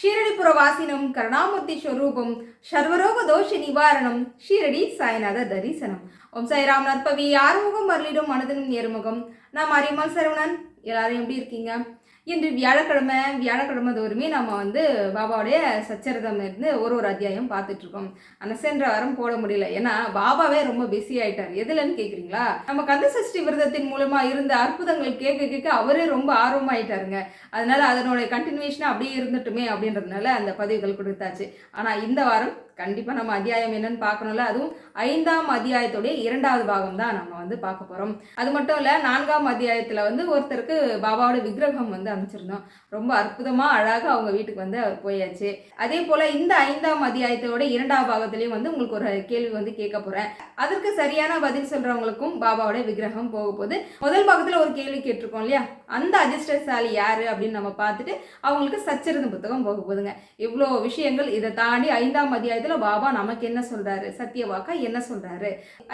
ஷீரடிபுர வாசினம் கருணாமூர்த்தி ஸ்வரூபம் சர்வரோக தோஷ நிவாரணம் ஷீரடி சாய்நாத தரிசனம். ஓம் சாய்ராம் நற்பவி ஆறுமுகம் வரலிடும் மனதினும் நேர்முகம். நான் அரிமல் சரவணன் எல்லாரும் எப்படி இருக்கீங்க? இன்று வியாழக்கிழமை வியாழக்கிழமை தோறுமே நம்ம வந்து பாபாவுடைய சச்சரிதம் இருந்து ஒரு ஒரு அத்தியாயம் பார்த்துட்டு இருக்கோம் ஆனால் சென்ற வாரம் போட முடியல. ஏன்னா பாபாவே ரொம்ப பிஸி ஆயிட்டார். எதுலன்னு கேட்குறீங்களா நம்ம கந்த சஷ்டி விரதத்தின் மூலமா இருந்த அற்புதங்கள் கேட்க கேட்க அவரே ரொம்ப ஆர்வமாயிட்டாருங்க. அதனால அதனுடைய கண்டினியூஷனாக அப்படியே இருந்துட்டுமே அப்படின்றதுனால அந்த பதிவுகள் கொடுத்தாச்சு. ஆனால் இந்த வாரம் கண்டிப்பாக நம்ம அத்தியாயம் என்னன்னு பார்க்கணும்ல. அதுவும் ஐந்தாம் அத்தியாயத்துடைய இரண்டாவது பாகம் தான் நம்ம வந்து பார்க்க போகிறோம் அது மட்டும் இல்லை நான்காம் அத்தியாயத்தில் வந்து ஒருத்தருக்கு பாபாவோட விக்கிரகம் வந்து அமைச்சிருந்தோம் ரொம்ப அற்புதமாக அழகாக அவங்க வீட்டுக்கு வந்து அவர் போயாச்சு. அதே போல் இந்த ஐந்தாம் அத்தியாயத்தோட இரண்டாம் பாகத்துலேயும் வந்து உங்களுக்கு ஒரு கேள்வி வந்து கேட்க போகிறேன் அதற்கு சரியான பதில் சொல்கிறவங்களுக்கும் பாபாவோட விக்கிரகம் போக போகுது. முதல் பாகத்தில் ஒரு கேள்வி கேட்டிருக்கோம் இல்லையா? அந்த அதிர்ஷ்டசாலி யாரு அப்படின்னு நம்ம பார்த்துட்டு அவங்களுக்கு சச்சரித புத்தகம் போக போகுதுங்க. இவ்வளோ விஷயங்கள் இதை தாண்டி ஐந்தாம் அத்தியாயத்தில் பாபா நமக்கு என்ன சொல்றாரு? சத்தியவாக்கா என்ன சொல்றாரு?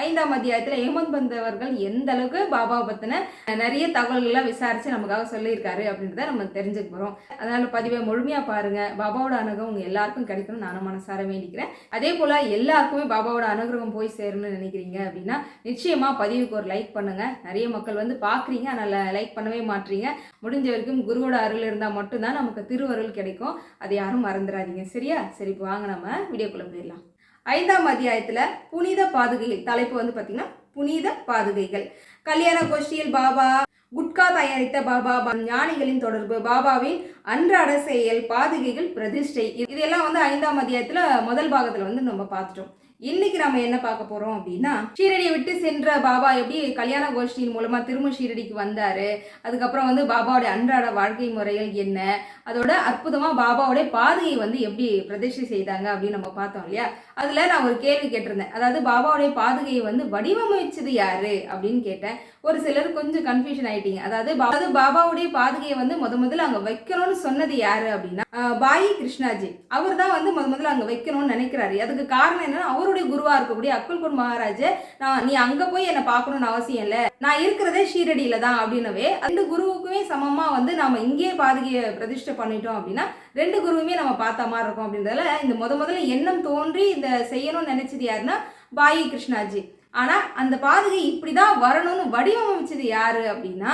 ஐந்தாம் அத்தியாயத்தில் ஏமந்த் பந்தவர்கள் எந்த அளவுக்கு பாபாவை பற்றின நிறைய தகவல்கள்லாம் விசாரித்து நமக்காக சொல்லியிருக்காரு அப்படின்னு அப்படின்றத நம்ம தெரிஞ்சுக்க போகிறோம் அதனால் பதிவை முழுமையாக பாருங்கள் பாபாவோட அனுகிரகம் உங்கள் எல்லாருக்கும் கிடைக்கணும் நானும் மனசார வேண்டிக்கிறேன். அதே போல் எல்லாருக்குமே பாபாவோட அனுகிரகம் போய் சேரணும்னு நினைக்கிறீங்க அப்படின்னா நிச்சயமாக பதிவுக்கு ஒரு லைக் பண்ணுங்கள் நிறைய மக்கள் வந்து பார்க்குறீங்க அதனால் லைக் பண்ணவே மாட்டீங்க முடிஞ்ச வரைக்கும் குருவோட அருள் இருந்தால் மட்டும்தான் நமக்கு திருவருள் கிடைக்கும். அதை யாரும் மறந்துடாதீங்க. சரியா? சரி இப்போ வாங்க நம்ம வீடியோக்குள்ளே போயிடலாம். ஐந்தாம் அத்தியாயத்தில் புனித பாதுகைகள். தலைப்பு வந்து பார்த்தீங்கன்னா புனித பாதுகைகள். கல்யாண கோஷ்டியில் பாபா குட்கா தயாரித்த பாபா ஞானிகளின் தொடர்பு பாபாவின் அன்றாட செயல் பாதுகைகள் பிரதிஷ்டை இதெல்லாம் வந்து ஐந்தாம் அத்தியாயத்துல முதல் பாகத்துல வந்து நம்ம பார்த்துட்டோம். இன்னைக்கு நம்ம என்ன பார்க்க போறோம் அப்படின்னா ஷீரடியை விட்டு சென்ற பாபா எப்படி கல்யாண கோஷ்டியின் மூலமா திரும்ப ஷீரடிக்கு வந்தாரு அதுக்கப்புறம் வந்து பாபாவுடைய அன்றாட வாழ்க்கை முறைகள் என்ன அதோட அற்புதமா பாபாவுடைய பாதையை வந்து எப்படி பிரதிஷ்டை செய்தாங்க அப்படின்னு நம்ம பார்த்தோம் இல்லையா? அதுல நான் ஒரு கேள்வி கேட்டிருந்தேன். அதாவது பாபாவுடைய பாதுகையை வந்து வடிவமைச்சது யாரு அப்படின்னு கேட்டேன். ஒரு சிலர் கொஞ்சம் கன்ஃபியூஷன் ஆயிட்டீங்க. அதாவது அதாவது பாபாவுடைய பாதுகையை வந்து முத முதல்ல அங்க வைக்கணும்னு சொன்னது யாரு அப்படின்னா பாயி கிருஷ்ணாஜி. அவர் தான் வந்து முத முதல்ல அங்க வைக்கணும்னு நினைக்கிறாரு. அதுக்கு காரணம் என்னன்னா அவருடைய குருவா இருக்கக்கூடிய அக்குல்குட் மகாராஜ நான் நீ அங்க போய் என்னை பார்க்கணும்னு அவசியம் இல்லை. நான் இருக்கிறதே ஷீரடியில தான் அப்படின்னவே ரெண்டு குருவுக்குமே சமமா வந்து நாம இங்கேயே பாதுகையை பிரதிஷ்டை பண்ணிட்டோம் அப்படின்னா ரெண்டு குருவுமே நம்ம பார்த்த மாதிரி இருக்கும் அப்படின்றதுல இந்த முத முதல்ல எண்ணம் தோன்றி இந்த செய்யணும்னு நினைச்சது யாருன்னா பாயி கிருஷ்ணாஜி. ஆனால் அந்த பாதுகை இப்படிதான் வரணும்னு வடிவமைச்சது யாரு அப்படின்னா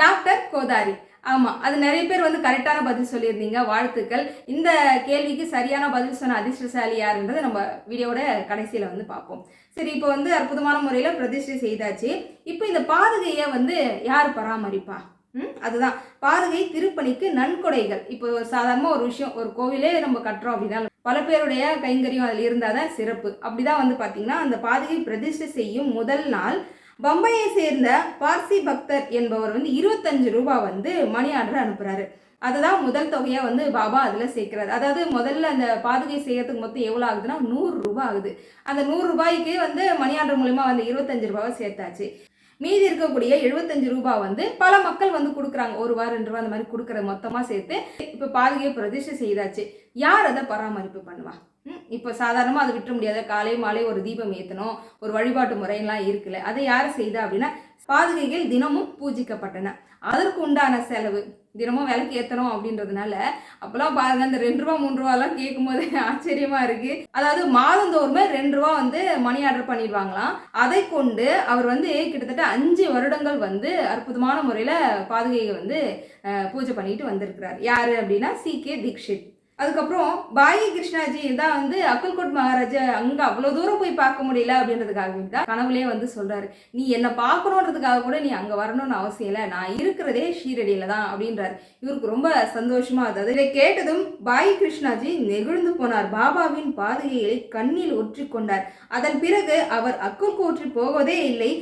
டாக்டர் கோதாரி. ஆமாம் அது நிறைய பேர் வந்து கரெக்டான பதில் சொல்லியிருந்தீங்க. வாழ்த்துக்கள். இந்த கேள்விக்கு சரியான பதில் சொன்ன அதிர்ஷ்டசாலி யாருன்றதை நம்ம வீடியோட கடைசியில் வந்து பார்ப்போம். சரி இப்போ வந்து அற்புதமான முறையில் பிரதிஷ்டை செய்தாச்சு. இப்போ இந்த பாதுகையை வந்து யார் பராமரிப்பா? ம் அதுதான். பாதுகை திருப்பணிக்கு நன்கொடைகள். இப்போ சாதாரணமாக ஒரு விஷயம் ஒரு கோவிலே நம்ம கட்டுறோம் அப்படின்னா பல பேருடைய கைங்கரியம் அதில் இருந்தால் தான் சிறப்பு. அப்படிதான் வந்து பார்த்தீங்கன்னா அந்த பாதுகை பிரதிஷ்டை செய்யும் முதல் நாள் பம்பையை சேர்ந்த பார்சி பக்தர் என்பவர் வந்து இருபத்தஞ்சு ரூபாய் வந்து மணி ஆர்டர் அனுப்புகிறாரு அதுதான் முதல் தொகையாக வந்து பாபா அதில் சேர்க்குறாரு. அதாவது முதல்ல அந்த பாதுகை செய்யறதுக்கு மொத்தம் எவ்வளோ ஆகுதுன்னா நூறு ரூபாய் ஆகுது. அந்த நூறு ரூபாய்க்கு வந்து மணி ஆர்டர் மூலிமா வந்து இருபத்தஞ்சு ரூபாவை சேர்த்தாச்சு. மீதி இருக்கக்கூடிய எழுபத்தஞ்சு ரூபாய் வந்து பல மக்கள் வந்து கொடுக்குறாங்க. ஒரு ரூபா ரெண்டு ரூபா அந்த மாதிரி கொடுக்குற மொத்தமாக சேர்த்து இப்போ பாதுகையை பிரதிஷ்டை செய்தாச்சு. யார் அதை பராமரிப்பு பண்ணுவா? இப்போ சாதாரணமாக அதை விட்டுற முடியாது. காலை மாலை ஒரு தீபம் ஏற்றணும் ஒரு வழிபாட்டு முறையெல்லாம் இருக்குல்ல. அதை யார் செய்தா அப்படின்னா பாதுகைகள் தினமும் பூஜிக்கப்பட்டன. அதற்கு உண்டான செலவு. தினமும் விலைக்கு ஏற்றணும் அப்படின்றதுனால அப்போல்லாம் பாருங்க அந்த ரெண்டு ரூபா மூணு ரூபாலாம் கேட்கும்போது ஆச்சரியமா இருக்கு. அதாவது மாதந்தோறுமே ரெண்டு ரூபா வந்து மணி ஆர்டர் பண்ணிடுவாங்களாம். அதை கொண்டு அவர் வந்து கிட்டத்தட்ட அஞ்சு வருடங்கள் வந்து அற்புதமான முறையில் பாதுகையை வந்து பூஜை பண்ணிட்டு வந்திருக்கிறார். யாரு அப்படின்னா சி கே தீக்ஷித். அதுக்கப்புறம் பாயி கிருஷ்ணாஜி தான் வந்து அக்கல்கோட் மகாராஜா அங்கே அவ்வளோ தூரம் போய் பார்க்க முடியல அப்படின்றதுக்காக தான் கனவுலே வந்து சொல்கிறாரு நீ என்னை பார்க்கணுன்றதுக்காக கூட நீ அங்கே வரணும்னு அவசியம் இல்லை. நான் இருக்கிறதே ஷீரடியில தான் அப்படின்றாரு. இவருக்கு ரொம்ப சந்தோஷமாக இருந்தது. இதை கேட்டதும் பாயி கிருஷ்ணாஜி நெகிழ்ந்து போனார். பாபாவின் பாதுகைகளை கண்ணில் ஒற்றி கொண்டார் அதன் பிறகு அவர் அக்கல்கோட்டில் போவதே இல்லை.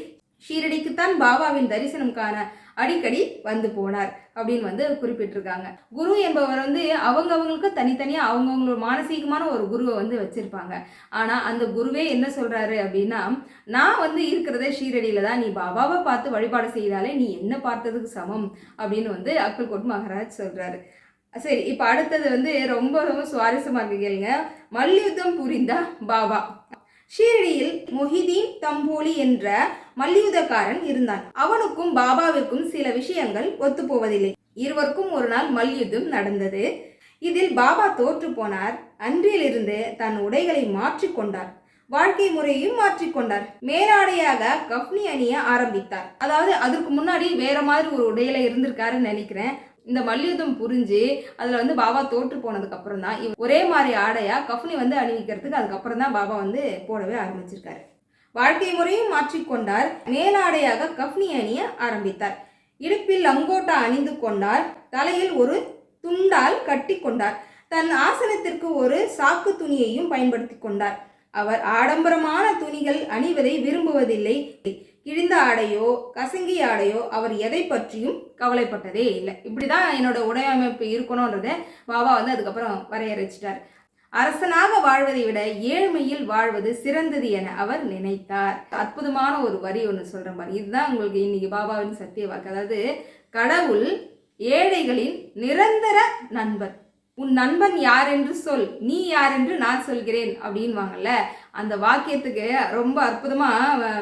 ஷீரடிக்குத்தான் பாபாவின் தரிசனம் காண அடிக்கடி வந்து போனார் அப்படின்னு வந்து குறிப்பிட்டிருக்காங்க. குரு என்பவர் வந்து அவங்கவங்களுக்கு தனித்தனியாக அவங்கவுங்களோட மானசீகமான ஒரு குருவை வந்து வச்சுருப்பாங்க. ஆனால் அந்த குருவே என்ன சொல்கிறாரு அப்படின்னா நான் வந்து இருக்கிறதே ஷீரடியில் தான். நீ பாபாவை பார்த்து வழிபாடு செய்தாலே நீ என்ன பார்த்ததுக்கு சமம்? அப்படின்னு வந்து அக்கல்கோட் மகாராஜ் சொல்கிறாரு சரி இப்போ அடுத்தது வந்து ரொம்ப ரொம்ப சுவாரஸ்யமாக இருக்கு கேளுங்க. மல்யுத்தம் புரிந்தா பாபா. ஷீரடியில் மொஹிதீன் தம்போலி என்ற மல்யுத்தக்காரன் இருந்தான். அவனுக்கும் பாபாவிற்கும் சில விஷயங்கள் ஒத்துப்போவதில்லை. இருவருக்கும் ஒரு நாள் மல்யுத்தம் நடந்தது. இதில் பாபா தோற்று போனார். அன்றிலிருந்து தன் உடைகளை மாற்றிக்கொண்டார் வாழ்க்கை முறையையும் மாற்றிக்கொண்டார் மேலாடையாக கஃப்னி அணிய ஆரம்பித்தார். அதாவது அதற்கு முன்னாடி வேற மாதிரி ஒரு உடையில இருந்திருக்காருன்னு நினைக்கிறேன். இந்த மல்யுத்தம் புரிஞ்சு அதில் வந்து பாபா தோற்று போனதுக்கப்புறம் தான் ஒரே மாதிரி ஆடையாக கஃப்னி வந்து அணிவிக்கிறதுக்கு அதுக்கப்புறம் தான் பாபா வந்து போடவே ஆரம்பிச்சிருக்காரு. வாழ்க்கை முறையும் மாற்றிக்கொண்டார் மேலாடையாக கஃப்னி அணிய ஆரம்பித்தார். இடுப்பில் லங்கோட்டா அணிந்து கொண்டார். தலையில் ஒரு துண்டால் கட்டி கொண்டார். தன் ஆசனத்திற்கு ஒரு சாக்கு துணியையும் பயன்படுத்தி கொண்டார். அவர் ஆடம்பரமான துணிகள் அணிவதை விரும்புவதில்லை. கிழிந்த ஆடையோ கசங்கிய ஆடையோ அவர் எதை பற்றியும் கவலைப்பட்டதே இல்லை. இப்படி தான் என்னோட உடையமைப்பு இருக்கணுன்றதை பாபா வந்து அதுக்கப்புறம் வரையறைச்சிட்டார் அரசனாக வாழ்வதை விட ஏழ்மையில் வாழ்வது சிறந்தது என அவர் நினைத்தார். அற்புதமான ஒரு வரி ஒன்று சொல்கிற மாதிரி இதுதான் உங்களுக்கு இன்னைக்கு பாபாவின் சத்திய வாக்கு. அதாவது கடவுள் ஏழைகளின் நிரந்தர நண்பர். உன் நண்பன் யார் என்று சொல் நீ யார் என்று நான் சொல்கிறேன் அப்படின்வாங்கல்ல அந்த வாக்கியத்துக்கு ரொம்ப அற்புதமா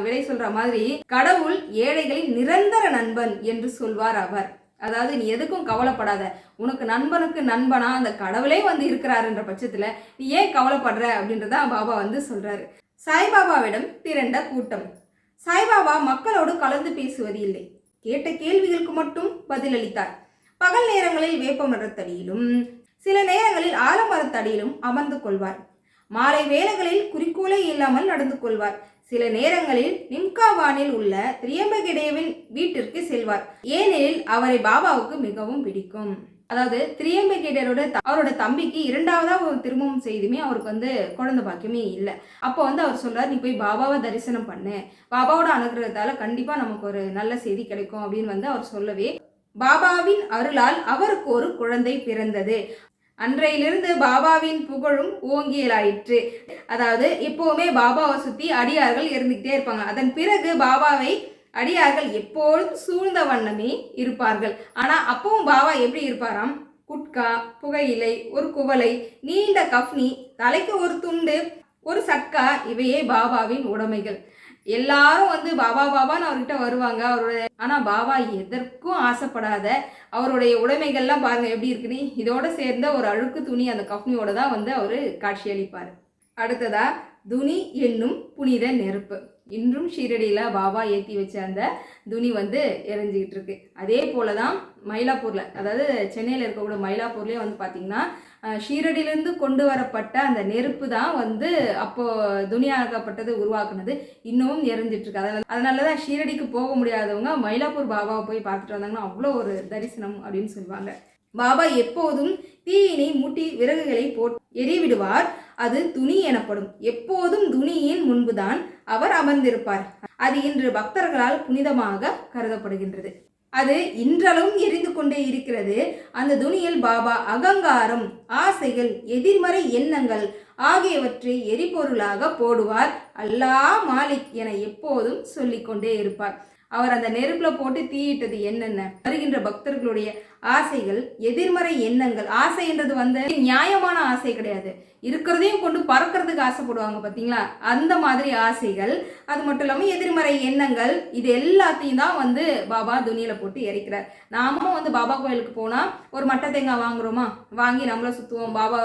விடை சொல்ற மாதிரி கடவுள் ஏழைகளின் நிரந்தர நண்பன் என்று சொல்வார் அவர். அதாவது நீ எதுக்கும் கவலைப்படாத. உனக்கு நண்பனுக்கு நண்பனா அந்த கடவுளே வந்து இருக்கிறாருன்ற பட்சத்துல நீ ஏன் கவலைப்படுற அப்படின்றத பாபா வந்து சொல்றாரு. சாய்பாபாவிடம் திரண்ட கூட்டம். சாய்பாபா மக்களோடு கலந்து பேசுவது இல்லை கேட்ட கேள்விகளுக்கு மட்டும் பதிலளித்தார். பகல் நேரங்களில் வேப்பமரத்தடியிலும் சில நேரங்களில் ஆலமரத்தடியிலும் அமர்ந்து கொள்வார் மாலை வேளைகளில் குறிக்கோளே இல்லாமல் நடந்து கொள்வார் சில நேரங்களில் நிம்காவானில் உள்ள திரியம்பகிடேவின் வீட்டிற்கு செல்வார் ஏனெனில் அவரை பாபாவுக்கு மிகவும் பிடிக்கும். அதாவது திரியம்பகிடரோட அவரோட தம்பிக்கு இரண்டாவதா ஒரு திருமணம் செய்துமே அவருக்கு வந்து குழந்தை பாக்கியமே இல்லை. அப்போ வந்து அவர் சொல்றாரு நீ போய் பாபாவை தரிசனம் பண்ணு. பாபாவோட அனுகிரகத்தால கண்டிப்பா நமக்கு ஒரு நல்ல செய்தி கிடைக்கும். அப்படின்னு வந்து அவர் சொல்லவே பாபாவின் அருளால் அவருக்கு ஒரு குழந்தை பிறந்தது. அன்றையிலிருந்து பாபாவின் புகழும் ஓங்கியலாயிற்று. அதாவது எப்போவுமே பாபாவை சுற்றி அடியார்கள் இருந்துக்கிட்டே இருப்பாங்க. அதன் பிறகு பாபாவை அடியார்கள் எப்போதும் சூழ்ந்த வண்ணமே இருப்பார்கள். ஆனால் அப்பவும் பாபா எப்படி இருப்பாராம்? குட்கா புகையிலை ஒரு குவளை நீண்ட கஃப்னி தலைக்கு ஒரு துண்டு ஒரு சக்கா இவையே பாபாவின் உடைமைகள். எல்லாரும் வந்து பாபா பாபான்னு அவர்கிட்ட வருவாங்க. அவருடைய ஆனால் பாபா எதற்கும் ஆசைப்படாத அவருடைய உடைமைகள்லாம் பாருங்கள் எப்படி இருக்குன்னு. இதோட சேர்ந்த ஒரு அழுக்கு துணி அந்த கஃப்னியோட தான் வந்து அவர் காட்சியளிப்பார். அடுத்ததா துனி என்னும் புனித நெருப்பு. இன்றும் ஷீரடியில் பாபா ஏற்றி வச்ச அந்த துணி வந்து எரிஞ்சிக்கிட்டு இருக்கு. அதே போல தான் மயிலாப்பூரில் அதாவது சென்னையில் இருக்கக்கூடிய மயிலாப்பூர்லேயே வந்து பார்த்திங்கன்னா ஷீரடியிலேருந்து கொண்டு வரப்பட்ட அந்த நெருப்பு தான் வந்து அப்போது துணியாக்கப்பட்டது உருவாக்குனது. இன்னமும் எரிஞ்சிட்ருக்கு இருக்கு. அதனால தான் ஷீரடிக்கு போக முடியாதவங்க மயிலாப்பூர் பாபாவை போய் பார்த்துட்டு வந்தாங்கன்னா அவ்வளோ ஒரு தரிசனம் அப்படின்னு சொல்லுவாங்க. பாபா எப்போதும் தீயினை மூட்டி விறகுகளை போட்டு எரிவிடுவார் அது துணி எனப்படும். எப்போதும் துணியின் முன்புதான் அவர் அமர்ந்திருப்பார். அது இன்று பக்தர்களால் புனிதமாக கருதப்படுகின்றது. அது இன்றளவும் எரிந்து கொண்டே இருக்கிறது. அந்த துணியில் பாபா அகங்காரம் ஆசைகள் எதிர்மறை எண்ணங்கள் ஆகியவற்றை எரிபொருளாக போடுவார். அல்லாஹ் மாலிக் என எப்போதும் சொல்லிக்கொண்டே இருப்பார். அவர் அந்த நெருப்புல போட்டு தீயிட்டது என்னென்ன? வருகின்ற பக்தர்களுடைய ஆசைகள் எதிர்மறை எண்ணங்கள். ஆசைன்றது வந்து நியாயமான ஆசை கிடையாது. இருக்கிறதையும் கொண்டு பறக்கிறதுக்கு ஆசைப்படுவாங்க பார்த்தீங்களா அந்த மாதிரி ஆசைகள். அது மட்டும் இல்லாமல் எதிர்மறை எண்ணங்கள் இது எல்லாத்தையும் தான் வந்து பாபா துணியில் போட்டு இறைக்கிறார் நாமும் வந்து பாபா கோயிலுக்கு போனால் ஒரு மட்டை தேங்காய் வாங்குறோமா? வாங்கி நம்மள சுற்றுவோம் பாபா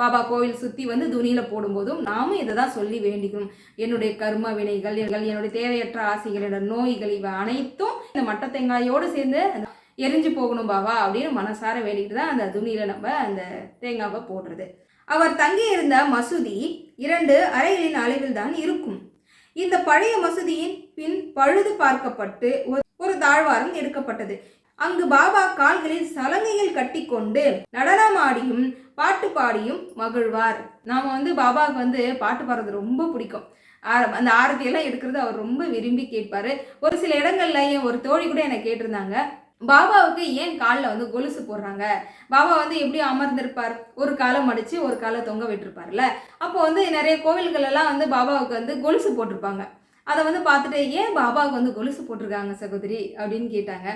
பாபா கோவில் சுற்றி வந்து துணியில் போடும்போதும் நாமும் இதை தான் சொல்லி வேண்டிக்கணும். என்னுடைய கர்ம வினைகள் என்னுடைய தேவையற்ற ஆசைகள் என்னோட நோய்கள் இவை அனைத்தும் இந்த மட்டை தேங்காயோடு சேர்ந்து அந்த எரிஞ்சு போகணும் பாபா அப்படின்னு மனசார வேண்டிக்கிட்டு தான் அந்த துணியில் நம்ம அந்த தேங்காவை போடுறது. அவர் தங்கியிருந்த மசூதி இரண்டு அறைகளின் அளவில் தான் இருக்கும். இந்த பழைய மசூதியின் பின் பழுது பார்க்கப்பட்டு ஒரு- ஒரு தாழ்வாரம் எடுக்கப்பட்டது. அங்கு பாபா கால்களில் சலங்கைகள் கட்டிக்கொண்டு நடனமாடியும் பாட்டு பாடியும் மகிழ்வார். நாம் வந்து பாபாவுக்கு வந்து பாட்டு பாடுறது ரொம்ப பிடிக்கும். அந்த ஆரத்தியெல்லாம் எடுக்கிறது அவர் ரொம்ப விரும்பி கேட்பார். ஒரு சில இடங்கள்ல என் ஒரு தோழி கூட என்னை கேட்டிருந்தாங்க. பாபாவுக்கு ஏன் காலில் வந்து கொலுசு போடுறாங்க? பாபா வந்து எப்படி அமர்ந்திருப்பார்? ஒரு காலை மடித்து ஒரு காலை தொங்க விட்டுருப்பார்ல. அப்போ வந்து நிறைய கோவில்கள் எல்லாம் வந்து பாபாவுக்கு வந்து கொலுசு போட்டிருப்பாங்க. அதை வந்து பார்த்துட்டு ஏன் பாபாவுக்கு வந்து கொலுசு போட்டிருக்காங்க சகோதரி? அப்படின்னு கேட்டாங்க.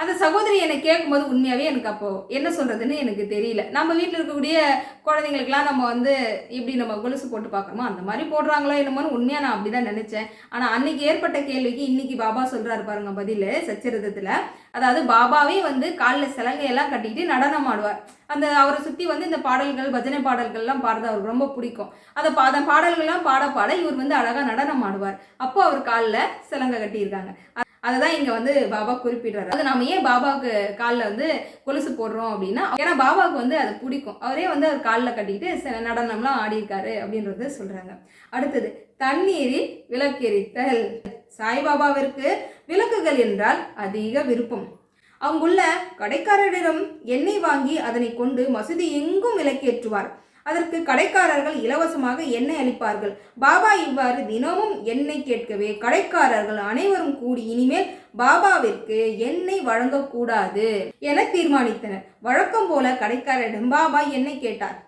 அந்த சகோதரி என்னை கேட்கும்போது உண்மையாகவே எனக்கு அப்போது என்ன சொல்கிறதுன்னு எனக்கு தெரியல. நம்ம வீட்டில் இருக்கக்கூடிய குழந்தைங்களுக்கெல்லாம் நம்ம வந்து இப்படி நம்ம கொலுசு போட்டு பார்க்கணுமோ அந்த மாதிரி போடுறாங்களோ என்னமோன்னு உண்மையாக நான் அப்படி தான் நினச்சேன். ஆனால் அன்னைக்கு ஏற்பட்ட கேள்விக்கு இன்னைக்கு பாபா சொல்கிறாரு பாருங்க பதில் சச்சரிதத்தில். அதாவது பாபாவே வந்து காலில் சிலங்கையெல்லாம் கட்டிக்கிட்டு நடனம் ஆடுவார். அந்த அவரை சுற்றி வந்து இந்த பாடல்கள் பஜனை பாடல்கள்லாம் பாடுறது அவருக்கு ரொம்ப பிடிக்கும். அதை பா அந்த பாடல்கள்லாம் பாட பாட இவர் வந்து அழகாக நடனம் ஆடுவார். அப்போ அவர் காலில் சிலங்கை கட்டியிருக்காங்க. அதை தான் இங்கே வந்து பாபா குறிப்பிடுறாரு. அது நம்ம ஏன் பாபாவுக்கு காலில் வந்து கொலுசு போடுறோம் அப்படின்னா ஏன்னா பாபாவுக்கு வந்து அது பிடிக்கும். அவரே வந்து அவர் காலில் கட்டிக்கிட்டு சில நடனம்லாம் ஆடியிருக்காரு அப்படின்றத சொல்கிறாங்க அடுத்தது தண்ணீரில் விளக்கெரித்தல். சாய்பாபாவிற்கு விளக்குகள் என்றால் அதிக விருப்பம். அங்குள்ள கடைக்காரரிடம் எண்ணெய் வாங்கி அதனை கொண்டு மசூதி எங்கும் விளக்கேற்றுவார். அதற்கு கடைக்காரர்கள் இலவசமாக எண்ணெய் அளிப்பார்கள். பாபா இவ்வாறு தினமும் எண்ணெய் கேட்கவே கடைக்காரர்கள் அனைவரும் கூடி இனிமேல் பாபாவிற்கு எண்ணெய் வழங்கக்கூடாது என தீர்மானித்தனர். வழக்கம் போல கடைக்காரரிடம் பாபா எண்ணெய் கேட்டார்.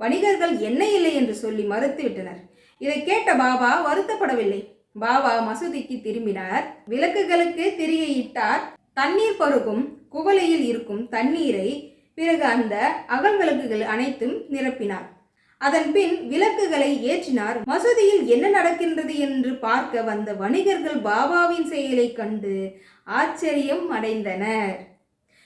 வணிகர்கள் எண்ணெய் இல்லை என்று சொல்லி மறுத்துவிட்டனர். இதை கேட்ட பாபா வருத்தப்படவில்லை. பாபா மசூதிக்கு திரும்பினார். விளக்குகளுக்கு திரியிட்டார் தண்ணீர் பருகும் குவளையில் இருக்கும் தண்ணீரை பிறகு அந்த அகல் விளக்குகள் அனைத்தும் நிரப்பினார். அதன் பின் விளக்குகளை ஏற்றினார். மசூதியில் என்ன நடக்கின்றது என்று பார்க்க வந்த வணிகர்கள் பாபாவின் செயலை கண்டு ஆச்சரியம் அடைந்தனர்.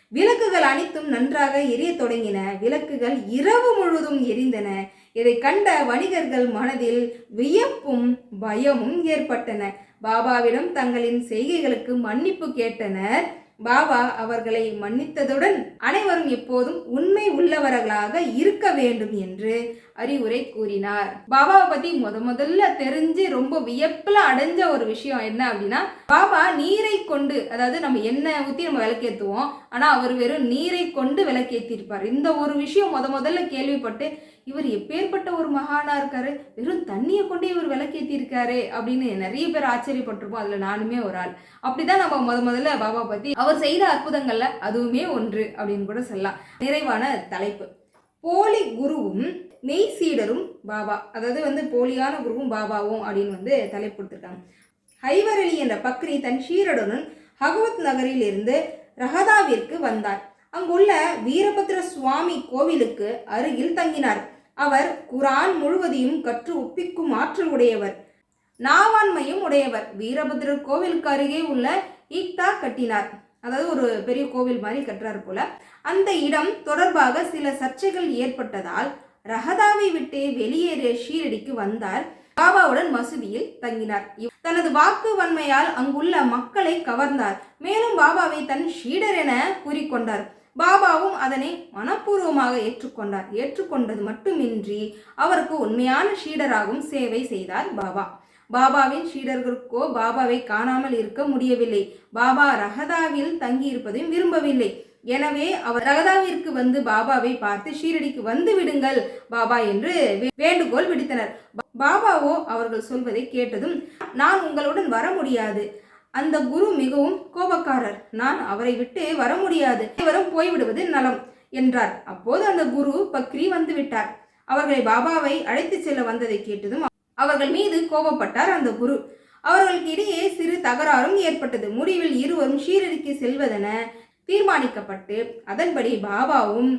விளக்குகள் அனைத்தும் நன்றாக எரிய தொடங்கின. விளக்குகள் இரவு முழுவதும் எரிந்தன. இதை கண்ட வணிகர்கள் மனதில் வியப்பும் பயமும் ஏற்பட்டன. பாபாவிடம் தங்களின் செய்கைகளுக்கு மன்னிப்பு கேட்டனர். பாபா அவர்களை மன்னித்ததுடன் அனைவரும் எப்போதும் உண்மை உள்ளவர்களாக இருக்க வேண்டும் என்று அறிவுரை கூறினார். பாபாவை பத்தி முத முதல்ல தெரிஞ்சு ரொம்ப வியப்புல அடைஞ்ச ஒரு விஷயம் என்ன அப்படின்னா பாபா நீரை கொண்டு அதாவது நம்ம எண்ணெய் ஊத்தி நம்ம விளக்கேத்துவோம். ஆனா அவர் வெறும் நீரை கொண்டு விளக்கேத்திருப்பார். இந்த ஒரு விஷயம் முத முதல்ல கேள்விப்பட்டு இவர் எப்பேற்பட்ட ஒரு மகானா இருக்காரு? வெறும் தண்ணியை கொண்டு இவர் விளக்கேத்திருக்காரு அப்படின்னு நிறைய பேர் ஆச்சரியப்பட்டிருப்போம். அதுல நானுமே ஒரு ஆள். அப்படிதான் நம்ம முத முதல்ல பாபா பத்தி அவர் செய்த அற்புதங்கள்ல அதுவுமே ஒன்று அப்படின்னு கூட சொல்லலாம். நிறைவான தலைப்பு. போலி குருவும் நெய் சீடரும் பாபா. அதாவது வந்து போலியான குருவும் பாபாவும் அப்படின்னு வந்து தலைப்பு கொடுத்துருக்காங்க. ஹைவர் என்ற பக்ரி தன் ஷீரடுடன் ஹகவத் நகரில் இருந்து ரஹதாவிற்கு வந்தார். அங்குள்ள வீரபத்ர சுவாமி கோவிலுக்கு அருகில் தங்கினார். அவர் குரான் முழுவதையும் கற்று ஒப்பிக்கும் ஆற்றல் உடையவர் நாவாண்மையும் உடையவர். வீரபத்ரர் கோவிலுக்கு அருகே உள்ள ஈக்தா கட்டினார். அதாவது ஒரு பெரிய கோவில் மாதிரி கட்டுறாரு போல. அந்த இடம் தொடர்பாக சில சர்ச்சைகள் ஏற்பட்டதால் ரஹதாவை விட்டு வெளியேறிய ஷீரடிக்கு வந்தார். பாபாவுடன் மசூதியில் தங்கினார். தனது வாக்கு வன்மையால் அங்குள்ள மக்களை கவர்ந்தார். மேலும் பாபாவை தன் ஷீடர் என கூறிக்கொண்டார். பாபாவும் அதனை மனப்பூர்வமாக ஏற்றுக்கொண்டார் ஏற்றுக்கொண்டது மட்டுமின்றி அவருக்கு உண்மையான ஷீடராகவும் சேவை செய்தார் பாபா. பாபாவின் ஷீடர்களுக்கோ பாபாவை காணாமல் இருக்க முடியவில்லை. பாபா ரஹதாவில் தங்கியிருப்பதையும் விரும்பவில்லை. எனவே அவர் ரகதாவிற்கு வந்து பாபாவை பார்த்து ஷீரடிக்கு வந்து விடுங்கள் பாபா என்று வேண்டுகோள் விடுத்தனர். பாபாவோ அவர்கள் சொல்வதை கேட்டதும் நான் உங்களுடன் வர முடியாது. அந்த குரு மிகவும் கோபக்காரர். நான் அவரை விட்டு வர முடியாது. இவரும் போய்விடுவது நலம் என்றார். அப்போது அந்த குரு பக்ரி வந்து விட்டார் அவர்களை பாபாவை அழைத்து செல்ல வந்ததை கேட்டதும் அவர்கள் மீது கோபப்பட்டார் அந்த குரு. அவர்களுக்கு இடையே சிறு தகராறும் ஏற்பட்டது. முடிவில் இருவரும் ஷீரடிக்கு செல்வதென தீர்மானிக்கப்பட்டு அதன்படி பாபாவும்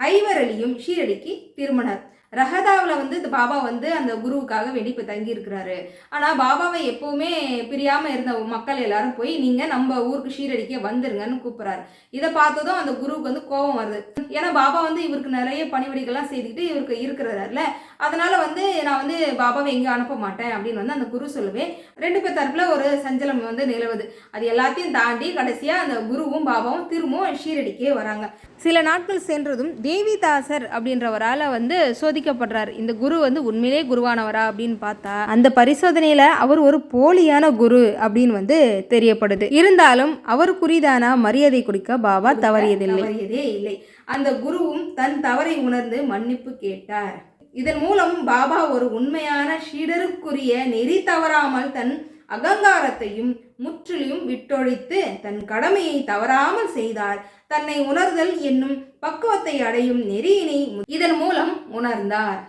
ஐவரலியும் ஷீரடிக்கு திரும்பினர். ரஹதாவில் வந்து இந்த பாபா வந்து அந்த குருவுக்காக வேண்டி இப்போ தங்கி இருக்கிறாரு ஆனால் பாபாவை எப்போவுமே பிரியாமல் இருந்த மக்கள் எல்லாரும் போய் நீங்கள் நம்ம ஊருக்கு ஷீரடிக்க வந்துருங்கன்னு கூப்பிட்றாரு. இதை பார்த்ததும் அந்த குருவுக்கு வந்து கோபம் வருது. ஏன்னா பாபா வந்து இவருக்கு நிறைய பணிவடிகள்லாம் செய்துக்கிட்டு இவருக்கு இருக்கிறாருல அதனால வந்து நான் வந்து பாபாவை எங்கேயும் அனுப்ப மாட்டேன் அப்படின்னு வந்து அந்த குரு சொல்லுவேன். ரெண்டு பேர் தரப்புல ஒரு சஞ்சலம் வந்து நிலவுது. அது எல்லாத்தையும் தாண்டி கடைசியாக அந்த குருவும் பாபாவும் திரும்பவும் ஷீரடிக்கே வராங்க. சில நாட்கள் சென்றதும் தேவிதாசர் அப்படின்றவரால் வந்து சோதி சோதிக்கப்படுறார் இந்த குரு வந்து உண்மையிலே குருவானவரா அப்படின்னு பார்த்தா அந்த பரிசோதனையில் அவர் ஒரு போலியான குரு அப்படின்னு வந்து தெரியப்படுது. இருந்தாலும் அவருக்குரிதான மரியாதை கொடுக்க பாபா தவறியதில்லை. தவறியதே இல்லை. அந்த குருவும் தன் தவறை உணர்ந்து மன்னிப்பு கேட்டார். இதன் மூலம் பாபா ஒரு உண்மையான ஷீடருக்குரிய நெறி தவறாமல் தன் அகங்காரத்தையும் முற்றிலும் விட்டொழித்து தன் கடமையை தவறாமல் செய்தார். தன்னை உணர்தல் என்னும் பக்குவத்தை அடையும் நெறியினை இதன் மூலம் உணர்ந்தார்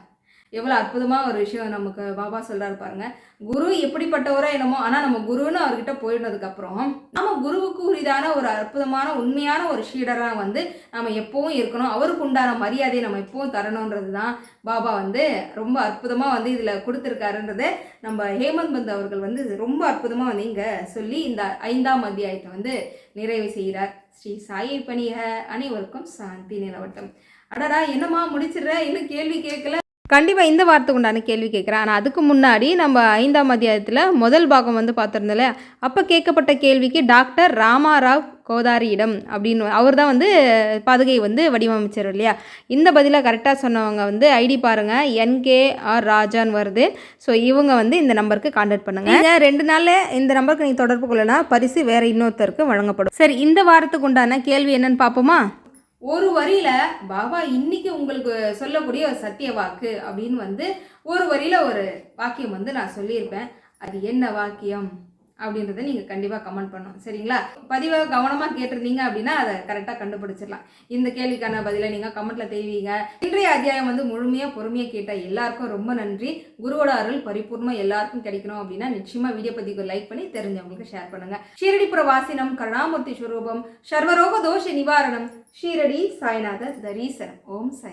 எவ்வளோ அற்புதமாக ஒரு விஷயம் நமக்கு பாபா சொல்கிறாரு பாருங்க. குரு எப்படிப்பட்டவரோ என்னமோ ஆனால் நம்ம குருன்னு அவர்கிட்ட போயிடுனதுக்கப்புறம் நம்ம குருவுக்கு உரிதான ஒரு அற்புதமான உண்மையான ஒரு ஷீடராக வந்து நம்ம எப்போவும் இருக்கணும். அவருக்கு உண்டான மரியாதையை நம்ம எப்போவும் தரணுன்றது தான் பாபா வந்து ரொம்ப அற்புதமாக வந்து இதில் கொடுத்துருக்காருன்றதை நம்ம ஹேமந்த் பந்த் அவர்கள் வந்து ரொம்ப அற்புதமாக வந்து இங்கே சொல்லி இந்த ஐந்தாம் அத்தியாயத்தை வந்து நிறைவு செய்கிறார். ஸ்ரீ சாயை பணிக அனைவருக்கும் சாந்தி நிலவட்டம். அடடா என்னம்மா முடிச்சிடுற? இன்னும் கேள்வி கேட்கல. கண்டிப்பாக இந்த வார்த்தைக்கு உண்டான கேள்வி கேட்குறேன். ஆனால் அதுக்கு முன்னாடி நம்ம ஐந்தாம் அத்தியாயத்தில் முதல் பாகம் வந்து பார்த்துருந்தோம்ல அப்போ கேட்கப்பட்ட கேள்விக்கு டாக்டர் ராமாராவ் கோதாரியிடம் அப்படின்னு அவர் தான் வந்து பாதுகை வந்து வடிவமைச்சார் இல்லையா? இந்த பதிலை கரெக்டாக சொன்னவங்க வந்து ஐடி பாருங்கள் என்கே ஆர் ராஜான்னு வருது. ஸோ இவங்க வந்து இந்த நம்பருக்கு காண்டாக்ட் பண்ணுங்கள் நீங்கள் ரெண்டு நாளில் இந்த நம்பருக்கு நீங்கள் தொடர்பு கொள்ளனா பரிசு வேறு இன்னொருத்தருக்கு வழங்கப்படும். சரி இந்த வாரத்துக்கு உண்டான கேள்வி என்னன்னு பார்ப்போமா? ஒரு வரியில பாபா இன்னைக்கு உங்களுக்கு சொல்லக்கூடிய ஒரு சத்திய வாக்கு அப்படின்னு வந்து ஒரு வரியில ஒரு வாக்கியம் வந்து நான் சொல்லியிருப்பேன். அது என்ன வாக்கியம்? அப்படின்றத நீங்கள் கண்டிப்பாக கமெண்ட் பண்ணணும். சரிங்களா? பதிவை கவனமாக கேட்டிருந்தீங்க அப்படின்னா அதை கரெக்டாக கண்டுபிடிச்சிடலாம். இந்த கேள்விக்கான பதிலை நீங்கள் கமெண்ட்டில் தெரிவிங்க. இன்றைய அத்தியாயம் வந்து முழுமையாக பொறுமையாக கேட்ட எல்லாருக்கும் ரொம்ப நன்றி. குருவோட அருள் பரிபூர்ணமாக எல்லாருக்கும் கிடைக்கணும் அப்படின்னா நிச்சயமாக வீடியோ பதிவுக்கு லைக் பண்ணி தெரிஞ்சவங்களுக்கு ஷேர் பண்ணுங்க. ஷீரடிபுர வாசினம் கருணாமூர்த்தி ஸ்வரூபம் சர்வரோக தோஷ நிவாரணம் ஷீரடி சாய்நாத தரீசனம். ஓம் சாய்